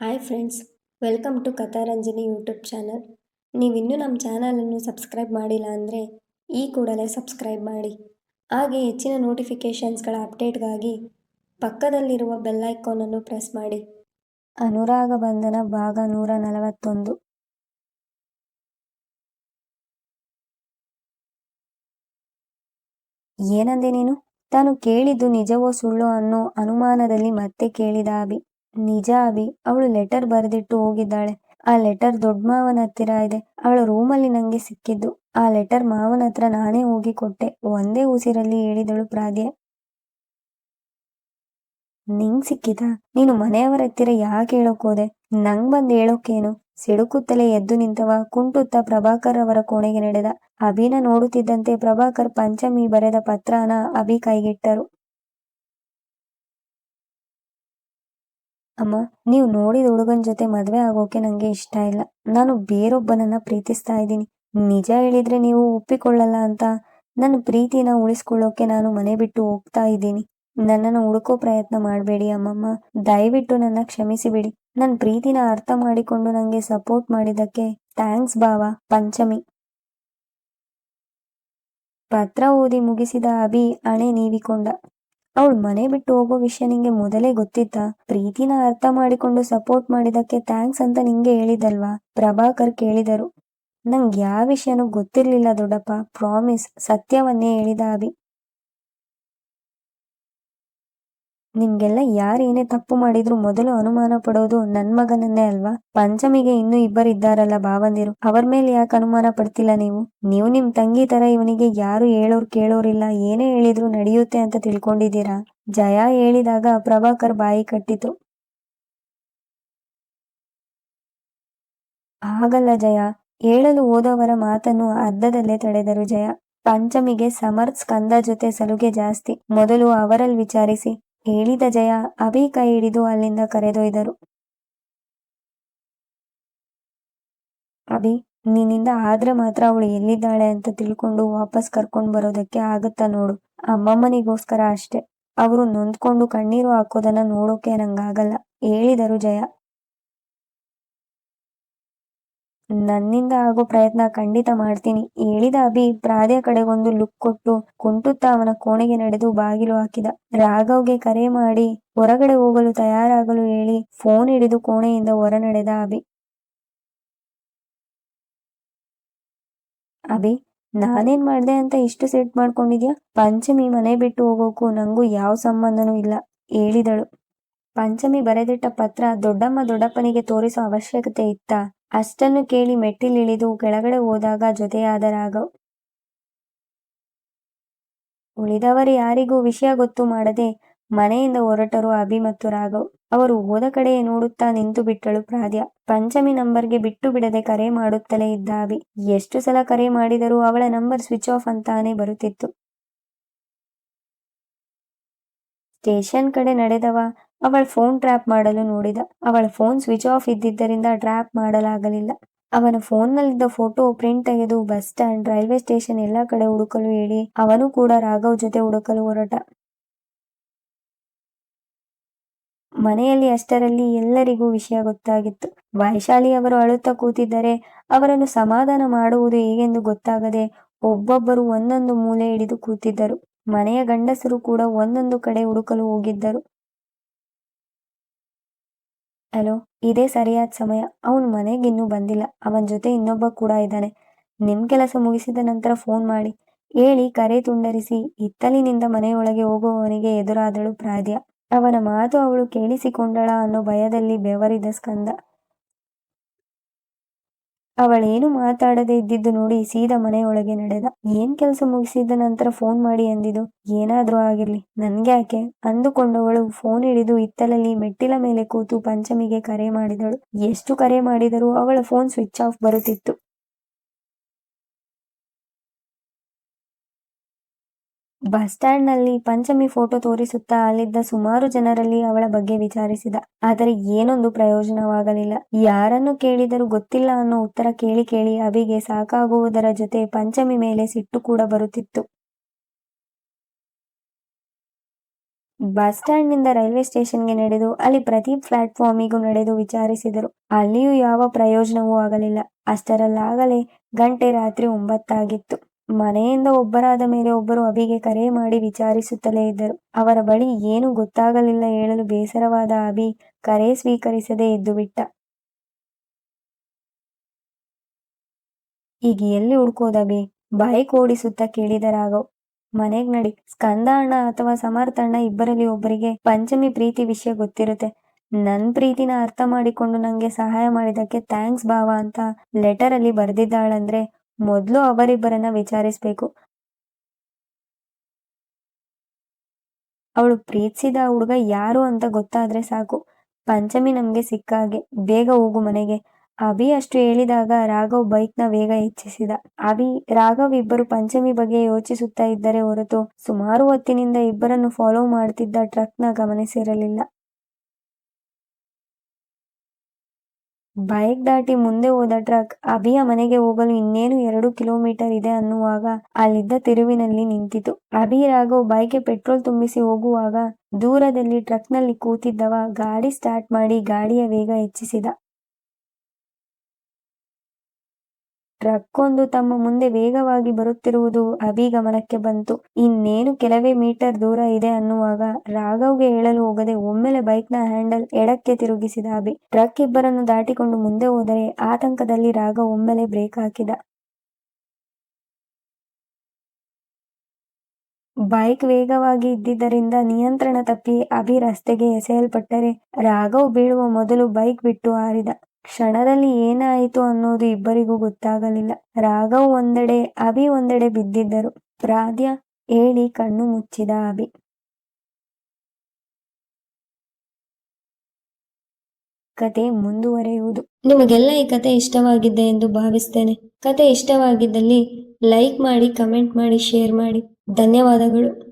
Hi friends, welcome to Katharanjani YouTube channel. ನೀವಿನ್ನೂ ನಮ್ಮ ಚಾನಲನ್ನು ಸಬ್ಸ್ಕ್ರೈಬ್ ಮಾಡಿಲ್ಲ ಅಂದರೆ ಈ ಕೂಡಲೇ ಸಬ್ಸ್ಕ್ರೈಬ್ ಮಾಡಿ. ಹಾಗೆ ಹೆಚ್ಚಿನ ನೋಟಿಫಿಕೇಷನ್ಸ್ಗಳ ಅಪ್ಡೇಟ್ಗಾಗಿ ಪಕ್ಕದಲ್ಲಿರುವ ಬೆಲ್ ಐಕಾನನ್ನು ಪ್ರೆಸ್ ಮಾಡಿ. ಅನುರಾಗ ಬಂಧನ ಭಾಗ ನೂರ ನಲವತ್ತೊಂದು. ಏನಂದೆ ನೀನು? ತಾನು ಕೇಳಿದ್ದು ನಿಜವೋ ಸುಳ್ಳೋ ಅನ್ನೋ ಅನುಮಾನದಲ್ಲಿ ಮತ್ತೆ ಕೇಳಿದ ಅಭಿ ನಿಜ ಅಭಿ, ಅವಳು ಲೆಟರ್ ಬರೆದಿಟ್ಟು ಹೋಗಿದ್ದಾಳೆ. ಆ ಲೆಟರ್ ದೊಡ್ಡ ಮಾವನ ಹತ್ತಿರ ಇದೆ. ಅವಳ ರೂಮಲ್ಲಿ ನಂಗೆ ಸಿಕ್ಕಿದ್ದು. ಆ ಲೆಟರ್ ಮಾವನ ಹತ್ರ ನಾನೇ ಹೋಗಿ ಕೊಟ್ಟೆ. ಒಂದೇ ಉಸಿರಲ್ಲಿ ಹೇಳಿದಳು ಪ್ರಾದ್ಯ ನಿಂಗ್ ಸಿಕ್ಕಿದ? ನೀನು ಮನೆಯವರ ಹತ್ತಿರ ಯಾಕೆ ಹೇಳೋಕ್ ಹೋದೆ? ನಂಗ್ ಬಂದ್ ಹೇಳೋಕೇನು ಸಿಡುಕುತ್ತಲೇ ಎದ್ದು ನಿಂತವ, ಕುಂಟುತ್ತ ಪ್ರಭಾಕರ್ ಅವರ ಕೋಣೆಗೆ ನಡೆದ. ಅಭಿನ ನೋಡುತ್ತಿದ್ದಂತೆ ಪ್ರಭಾಕರ್ ಪಂಚಮಿ ಬರೆದ ಪತ್ರನ ಅಭಿ ಕೈಗಿಟ್ಟರು. ಅಮ್ಮ, ನೀವು ನೋಡಿದ ಹುಡುಗನ ಜೊತೆ ಮದ್ವೆ ಆಗೋಕೆ ನಂಗೆ ಇಷ್ಟ ಇಲ್ಲ. ನಾನು ಬೇರೊಬ್ಬನನ್ನ ಪ್ರೀತಿಸ್ತಾ ಇದ್ದೀನಿ. ನಿಜ ಹೇಳಿದ್ರೆ ನೀವು ಒಪ್ಪಿಕೊಳ್ಳಲ್ಲ ಅಂತ. ನನ್ನ ಪ್ರೀತಿನ ಉಳಿಸ್ಕೊಳ್ಳೋಕೆ ನಾನು ಮನೆ ಬಿಟ್ಟು ಹೋಗ್ತಾ ಇದ್ದೀನಿ. ನನ್ನನ್ನು ಹುಡುಕೋ ಪ್ರಯತ್ನ ಮಾಡಬೇಡಿ ಅಮ್ಮಮ್ಮ. ದಯವಿಟ್ಟು ನನ್ನ ಕ್ಷಮಿಸಿಬಿಡಿ. ನನ್ನ ಪ್ರೀತಿನ ಅರ್ಥ ಮಾಡಿಕೊಂಡು ನಂಗೆ ಸಪೋರ್ಟ್ ಮಾಡಿದ್ದಕ್ಕೆ ಥ್ಯಾಂಕ್ಸ್ ಭಾವ, ಪಂಚಮಿ. ಪತ್ರ ಓದಿ ಮುಗಿಸಿದ ಅಭಿ ಹಣೆ ನೀವಿಕೊಂಡ. ಅವಳು ಮನೆ ಬಿಟ್ಟು ಹೋಗೋ ವಿಷಯ ನಿಂಗೆ ಮೊದಲೇ ಗೊತ್ತಿತ್ತಾ? ಪ್ರೀತಿನ ಅರ್ಥ ಮಾಡಿಕೊಂಡು ಸಪೋರ್ಟ್ ಮಾಡಿದಕ್ಕೆ ಥ್ಯಾಂಕ್ಸ್ ಅಂತ ನಿಂಗೆ ಹೇಳಿದಲ್ವಾ? ಪ್ರಭಾಕರ್ ಕೇಳಿದರು. ನಂಗೆ ಯಾವ ವಿಷಯನೂ ಗೊತ್ತಿರ್ಲಿಲ್ಲ ದೊಡ್ಡಪ್ಪ. ಪ್ರಾಮಿಸ್ ಸತ್ಯವನ್ನೇ ಹೇಳಿದ ಅಭಿ. ನಿಮ್ಗೆಲ್ಲ ಯಾರೇನೇ ತಪ್ಪು ಮಾಡಿದ್ರು ಮೊದಲು ಅನುಮಾನ ಪಡೋದು ನನ್ ಮಗನನ್ನೇ ಅಲ್ವಾ? ಪಂಚಮಿಗೆ ಇನ್ನೂ ಇಬ್ಬರಿದ್ದಾರಲ್ಲ ಬಾವಂದಿರು ಅವ್ರ ಮೇಲೆ ಯಾಕೆ ಅನುಮಾನ ಪಡ್ತಿಲ್ಲ ನೀವು? ನೀವು ನಿಮ್ ತಂಗಿ ತರ ಇವನಿಗೆ ಯಾರು ಹೇಳೋರ್ ಕೇಳೋರಿಲ್ಲ, ಏನೇ ಹೇಳಿದ್ರು ನಡೆಯುತ್ತೆ ಅಂತ ತಿಳ್ಕೊಂಡಿದ್ದೀರಾ? ಜಯ ಹೇಳಿದಾಗ ಪ್ರಭಾಕರ್ ಬಾಯಿ ಕಟ್ಟಿತು. ಹಾಗಲ್ಲ ಜಯ. ಹೇಳಲು ಹೋದವರ ಮಾತನ್ನು ಅರ್ಧದಲ್ಲೇ ತಡೆದರು ಜಯ. ಪಂಚಮಿಗೆ ಸಮರ್ಥ್ ಸ್ಕಂದ ಜೊತೆ ಸಲುಗೆ ಜಾಸ್ತಿ. ಮೊದಲು ಅವರಲ್ಲಿ ವಿಚಾರಿಸಿ. ಹೇಳಿದ ಜಯ ಅಭಿ ಕೈ ಹಿಡಿದು ಅಲ್ಲಿಂದ ಕರೆದೊಯ್ದರು. ಅಭಿ ನಿನ್ನಿಂದ ಆದ್ರೆ ಮಾತ್ರ ಅವಳು ಎಲ್ಲಿದ್ದಾಳೆ ಅಂತ ತಿಳ್ಕೊಂಡು ವಾಪಸ್ ಕರ್ಕೊಂಡ್ ಬರೋದಕ್ಕೆ ಆಗತ್ತಾ ನೋಡು. ಅಮ್ಮಮ್ಮನಿಗೋಸ್ಕರ ಅಷ್ಟೆ. ಅವರು ನೊಂದ್ಕೊಂಡು ಕಣ್ಣೀರು ಹಾಕೋದನ್ನ ನೋಡೋಕೆ ನಂಗಾಗಲ್ಲ. ಹೇಳಿದರು ಜಯ. ನನ್ನಿಂದ ಆಗೋ ಪ್ರಯತ್ನ ಖಂಡಿತ ಮಾಡ್ತೀನಿ. ಹೇಳಿದ ಅಭಿ ಪ್ರಾದ್ಯ ಕಡೆಗೊಂದು ಲುಕ್ ಕೊಟ್ಟು ಕುಂಟುತ್ತಾ ಅವನ ಕೋಣೆಗೆ ನಡೆದು ಬಾಗಿಲು ಹಾಕಿದ. ರಾಘವ್ಗೆ ಕರೆ ಮಾಡಿ, ಹೊರಗಡೆ ಹೋಗಲು ತಯಾರಾಗಲು ಹೇಳಿ ಫೋನ್ ಹಿಡಿದು ಕೋಣೆಯಿಂದ ಹೊರ ನಡೆದ ಅಭಿ. ಅಭಿ, ನಾನೇನ್ ಮಾಡ್ದೆ ಅಂತ ಇಷ್ಟು ಸೆಟ್ ಮಾಡ್ಕೊಂಡಿದ್ಯಾ? ಪಂಚಮಿ ಮನೆ ಬಿಟ್ಟು ಹೋಗೋಕು ನಂಗೂ ಯಾವ ಸಂಬಂಧನೂ ಇಲ್ಲ ಹೇಳಿದಳು. ಪಂಚಮಿ ಬರೆದಿಟ್ಟ ಪತ್ರ ದೊಡ್ಡಮ್ಮ ದೊಡ್ಡಪ್ಪನಿಗೆ ತೋರಿಸೋ ಅವಶ್ಯಕತೆ ಇತ್ತ? ಅಷ್ಟನ್ನು ಕೇಳಿ ಮೆಟ್ಟಿಲಿಳಿದು ಕೆಳಗಡೆ ಹೋದಾಗ ಜೊತೆಯಾದ ರಾಘವ್, ಉಳಿದವರು ಯಾರಿಗೂ ವಿಷಯ ಗೊತ್ತು ಮಾಡದೆ ಮನೆಯಿಂದ ಹೊರಟರು ಅಭಿ ಮತ್ತು ರಾಘವ್. ಅವರು ಹೋದ ಕಡೆಯೇ ನೋಡುತ್ತಾ ನಿಂತು ಬಿಟ್ಟಳು ಪ್ರಾದ್ಯ ಪಂಚಮಿ ನಂಬರ್ಗೆ ಬಿಟ್ಟು ಬಿಡದೆ ಕರೆ ಮಾಡುತ್ತಲೇ ಇದ್ದ ಅಭಿ, ಎಷ್ಟು ಸಲ ಕರೆ ಮಾಡಿದರೂ ಅವಳ ನಂಬರ್ ಸ್ವಿಚ್ ಆಫ್ ಅಂತಾನೆ ಬರುತ್ತಿತ್ತು. ಸ್ಟೇಷನ್ ಕಡೆ ನಡೆದವ ಅವಳ ಫೋನ್ ಟ್ರ್ಯಾಪ್ ಮಾಡಲು ನೋಡಿದ. ಅವಳ ಫೋನ್ ಸ್ವಿಚ್ ಆಫ್ ಇದ್ದಿದ್ದರಿಂದ ಟ್ರ್ಯಾಪ್ ಮಾಡಲಾಗಲಿಲ್ಲ. ಅವನ ಫೋನ್ನಲ್ಲಿದ್ದ ಫೋಟೋ ಪ್ರಿಂಟ್ ತೆಗೆದು ಬಸ್ ಸ್ಟ್ಯಾಂಡ್ ರೈಲ್ವೆ ಸ್ಟೇಷನ್ ಎಲ್ಲ ಕಡೆ ಹುಡುಕಲು ಹೇಳಿ, ಅವನು ಕೂಡ ರಾಘವ್ ಜೊತೆ ಹುಡುಕಲು ಹೊರಟ. ಮನೆಯಲ್ಲಿ ಅಷ್ಟರಲ್ಲಿ ಎಲ್ಲರಿಗೂ ವಿಷಯ ಗೊತ್ತಾಗಿತ್ತು. ವೈಶಾಲಿ ಅವರು ಅಳುತ್ತಾ ಕೂತಿದ್ದರೆ ಅವರನ್ನು ಸಮಾಧಾನ ಮಾಡುವುದು ಹೇಗೆಂದು ಗೊತ್ತಾಗದೆ ಒಬ್ಬೊಬ್ಬರು ಒಂದೊಂದು ಮೂಲೆ ಹಿಡಿದು ಕೂತಿದ್ದರು. ಮನೆಯ ಗಂಡಸರು ಕೂಡ ಒಂದೊಂದು ಕಡೆ ಹುಡುಕಲು ಹೋಗಿದ್ದರು. ಹಲೋ, ಇದೇ ಸರಿಯಾದ ಸಮಯ. ಅವನು ಮನೆಗಿನ್ನೂ ಬಂದಿಲ್ಲ. ಅವನ ಜೊತೆ ಇನ್ನೊಬ್ಬ ಕೂಡ ಇದ್ದಾನೆ. ನಿಮ್ ಕೆಲಸ ಮುಗಿಸಿದ ನಂತರ ಫೋನ್ ಮಾಡಿ. ಹೇಳಿ, ಕರೆ ತುಂಡರಿಸಿ. ಇತ್ತಲಿನಿಂದ ಮನೆಯೊಳಗೆ ಹೋಗುವವನಿಗೆ ಎದುರಾದಳು ಪ್ರಾದ್ಯ. ಅವನ ಮಾತು ಅವಳು ಕೇಳಿಸಿಕೊಂಡಳ ಅನ್ನೋ ಭಯದಲ್ಲಿ ಬೆವರಿದ ಸ್ಕಂದ. ಅವಳೇನು ಮಾತಾಡದೆ ಇದ್ದಿದ್ದು ನೋಡಿ ಸೀದಾ ಮನೆಯೊಳಗೆ ನಡೆದ. ಏನ್ ಕೆಲಸ ಮುಗಿಸಿದ ನಂತರ ಫೋನ್ ಮಾಡಿ ಅಂದಿದ್ದು, ಏನಾದ್ರೂ ಆಗಿರ್ಲಿ. ನನ್ಗ್ಯಾಕೆ? ಅಂದುಕೊಂಡವಳು ಫೋನ್ ಹಿಡಿದು ಇತ್ತಲಲ್ಲಿ ಮೆಟ್ಟಿಲ ಮೇಲೆ ಕೂತು ಪಂಚಮಿಗೆ ಕರೆ ಮಾಡಿದಳು. ಎಷ್ಟು ಕರೆ ಮಾಡಿದರೂ ಅವಳ ಫೋನ್ ಸ್ವಿಚ್ ಆಫ್ ಬರುತ್ತಿತ್ತು. ಬಸ್ ಸ್ಟ್ಯಾಂಡ್ನಲ್ಲಿ ಪಂಚಮಿ ಫೋಟೋ ತೋರಿಸುತ್ತಾ ಅಲ್ಲಿದ್ದ ಸುಮಾರು ಜನರಲ್ಲಿ ಅವಳ ಬಗ್ಗೆ ವಿಚಾರಿಸಿದ. ಆದರೆ ಏನೊಂದು ಪ್ರಯೋಜನವಾಗಲಿಲ್ಲ. ಯಾರನ್ನು ಕೇಳಿದರೂ ಗೊತ್ತಿಲ್ಲ ಅನ್ನೋ ಉತ್ತರ ಕೇಳಿ ಕೇಳಿ ಅಭಿಗೆ ಸಾಕಾಗುವುದರ ಜೊತೆ ಪಂಚಮಿ ಮೇಲೆ ಸಿಟ್ಟು ಕೂಡ ಬರುತ್ತಿತ್ತು. ಬಸ್ ಸ್ಟ್ಯಾಂಡ್ನಿಂದ ರೈಲ್ವೆ ಸ್ಟೇಷನ್ಗೆ ನಡೆದು ಅಲ್ಲಿ ಪ್ರತಿ ಪ್ಲಾಟ್ಫಾರ್ಮಿಗೂ ನಡೆದು ವಿಚಾರಿಸಿದರು. ಅಲ್ಲಿಯೂ ಯಾವ ಪ್ರಯೋಜನವೂ ಆಗಲಿಲ್ಲ. ಅಷ್ಟರಲ್ಲಾಗಲೇ ಗಂಟೆ ರಾತ್ರಿ ಒಂಬತ್ತಾಗಿತ್ತು. ಮನೆಯಿಂದ ಒಬ್ಬರಾದ ಮೇಲೆ ಒಬ್ಬರು ಅಭಿಗೆ ಕರೆ ಮಾಡಿ ವಿಚಾರಿಸುತ್ತಲೇ ಇದ್ದರು. ಅವರ ಬಳಿ ಏನು ಗೊತ್ತಾಗಲಿಲ್ಲ ಹೇಳಲು ಬೇಸರವಾದ ಅಭಿ ಕರೆ ಸ್ವೀಕರಿಸದೆ ಎದ್ದು ಬಿಟ್ಟ. ಈಗ ಎಲ್ಲಿ ಹುಡ್ಕೋದಬಿ ಬೈಕ್ ಓಡಿಸುತ್ತಾ ಕೇಳಿದ ರಾಘವ್. ಮನೆಗ್ ನಡಿ. ಸ್ಕಂದ ಅಣ್ಣ ಅಥವಾ ಸಮರ್ಥ ಅಣ್ಣ ಇಬ್ಬರಲ್ಲಿ ಒಬ್ಬರಿಗೆ ಪಂಚಮಿ ಪ್ರೀತಿ ವಿಷಯ ಗೊತ್ತಿರುತ್ತೆ. ನನ್ ಪ್ರೀತಿನ ಅರ್ಥ ಮಾಡಿಕೊಂಡು ನಂಗೆ ಸಹಾಯ ಮಾಡಿದಕ್ಕೆ ಥ್ಯಾಂಕ್ಸ್ ಭಾವ ಅಂತ ಲೆಟರ್ ಅಲ್ಲಿ ಬರ್ದಿದ್ದಾಳಂದ್ರೆ ಮೊದ್ಲು ಅವರಿಬ್ಬರನ್ನ ವಿಚಾರಿಸ್ಬೇಕು. ಅವಳು ಪ್ರೀತಿಸಿದ ಹುಡುಗ ಯಾರು ಅಂತ ಗೊತ್ತಾದ್ರೆ ಸಾಕು. ಪಂಚಮಿ ನಮ್ಗೆ ಸಿಕ್ಕಾಗೆ ಬೇಗ ಹೋಗು ಮನೆಗೆ. ಅಭಿ ಅಷ್ಟು ಹೇಳಿದಾಗ ರಾಘವ್ ಬೈಕ್ನ ವೇಗ ಹೆಚ್ಚಿಸಿದ. ಅಭಿ, ರಾಘವ್ ಇಬ್ಬರು ಪಂಚಮಿ ಬಗ್ಗೆ ಯೋಚಿಸುತ್ತಾ ಇದ್ದರೆ ಹೊರತು ಸುಮಾರು ಹೊತ್ತಿನಿಂದ ಇಬ್ಬರನ್ನು ಫಾಲೋ ಮಾಡ್ತಿದ್ದ ಟ್ರಕ್ನ ಗಮನಿಸಿರಲಿಲ್ಲ ಬೈಕ್ ದಾಟಿ ಮುಂದೆ ಹೋದ ಟ್ರಕ್ ಅಭಿಯ ಮನೆಗೆ ಹೋಗಲು ಇನ್ನೇನು ಎರಡು ಕಿಲೋಮೀಟರ್ ಇದೆ ಅನ್ನುವಾಗ ಅಲ್ಲಿದ್ದ ತಿರುವಿನಲ್ಲಿ ನಿಂತಿತು. ಅಭಿ ರಾಘವ್ ಬೈಕ್ಗೆ ಪೆಟ್ರೋಲ್ ತುಂಬಿಸಿ ಹೋಗುವಾಗ ದೂರದಲ್ಲಿ ಟ್ರಕ್ನಲ್ಲಿ ಕೂತಿದ್ದವ ಗಾಡಿ ಸ್ಟಾರ್ಟ್ ಮಾಡಿ ಗಾಡಿಯ ವೇಗ ಹೆಚ್ಚಿಸಿದ. ಟ್ರಕ್ ಒಂದು ತಮ್ಮ ಮುಂದೆ ವೇಗವಾಗಿ ಬರುತ್ತಿರುವುದು ಅಭಿ ಗಮನಕ್ಕೆ ಬಂತು. ಇನ್ನೇನು ಕೆಲವೇ ಮೀಟರ್ ದೂರ ಇದೆ ಅನ್ನುವಾಗ ರಾಘವ್ಗೆ ಹೇಳಲು ಹೋಗದೆ ಒಮ್ಮೆಲೆ ಬೈಕ್ನ ಹ್ಯಾಂಡಲ್ ಎಡಕ್ಕೆ ತಿರುಗಿಸಿದ ಅಭಿ. ಟ್ರಕ್ ಇಬ್ಬರನ್ನು ದಾಟಿಕೊಂಡು ಮುಂದೆ ಹೋದರೆ ಆತಂಕದಲ್ಲಿ ರಾಘವ್ ಒಮ್ಮೆಲೆ ಬ್ರೇಕ್ ಹಾಕಿದ. ಬೈಕ್ ವೇಗವಾಗಿ ಇದ್ದಿದ್ದರಿಂದ ನಿಯಂತ್ರಣ ತಪ್ಪಿ ಅಭಿ ರಸ್ತೆಗೆ ಎಸೆಯಲ್ಪಟ್ಟರೆ ರಾಘವ್ ಬೀಳುವ ಮೊದಲು ಬೈಕ್ ಬಿಟ್ಟು ಹಾರಿದ. ಕ್ಷಣದಲ್ಲಿ ಏನಾಯಿತು ಅನ್ನೋದು ಇಬ್ಬರಿಗೂ ಗೊತ್ತಾಗಲಿಲ್ಲ. ರಾಘವ್ ಒಂದೆಡೆ, ಅಭಿ ಒಂದೆಡೆ ಬಿದ್ದಿದ್ದರು. ಪ್ರಾದ್ಯ ಹೇಳಿ ಕಣ್ಣು ಮುಚ್ಚಿದ ಅಭಿ. ಕತೆ ಮುಂದುವರೆಯುವುದು. ನಿಮಗೆಲ್ಲ ಈ ಕತೆ ಇಷ್ಟವಾಗಿದೆ ಎಂದು ಭಾವಿಸ್ತೇನೆ. ಕತೆ ಇಷ್ಟವಾಗಿದ್ದಲ್ಲಿ ಲೈಕ್ ಮಾಡಿ, ಕಮೆಂಟ್ ಮಾಡಿ, ಶೇರ್ ಮಾಡಿ. ಧನ್ಯವಾದಗಳು.